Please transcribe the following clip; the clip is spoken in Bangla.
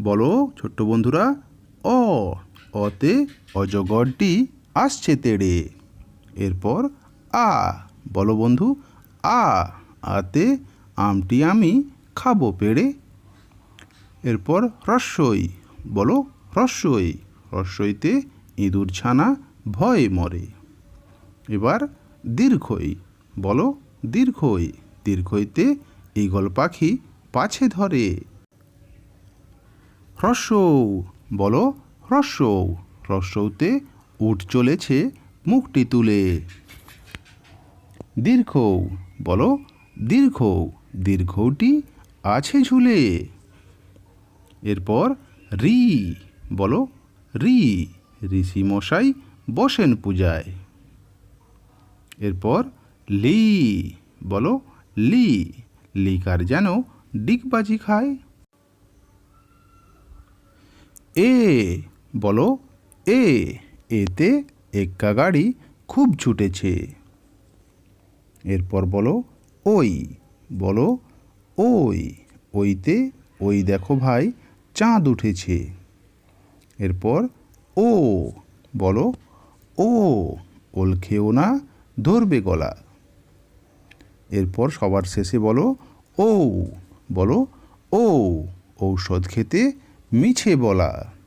বলো, ছোট্ট বন্ধুরা, অ, অতে অজগরটি আসছে তেড়ে। এরপর আ, বলো বন্ধু, আ, আতে আমটি আমি খাব পেড়ে। এরপর রস্যই বলো রস্যই রস্যইতে ইঁদুর ছানা ভয়ে মরে। এবার দীর্ঘই, বলো দীর্ঘই, দীর্ঘইতে ঈগল পাখি পাছে ধরে। হ্রস্বৌ, বলো হ্রস্বৌ। হ্রস্বৌতে উঠ চলেছে, মুখটি তুলে। দীর্ঘ বলো দীর্ঘ দীর্ঘটি আছে ঝুলে। এরপর রি, বলো রি ঋষি মশাই বসেন পূজায়। এরপর লি, বলো লি, লিকার যেন ডিগবাজি খায়। এ, বলো, এ, এতে এক্কা গাড়ি খুব ছুটেছে। এরপর বলো, ওই বলো, ওই, ওইতে, ওই দেখো ভাই, চাঁদ উঠেছে। এরপর, ও, বলো, ও, ওল খেও না, ধরবে গলা। এরপর সবার শেষে বলো ও বলো ও ঔষধ খেতে মিছে বলা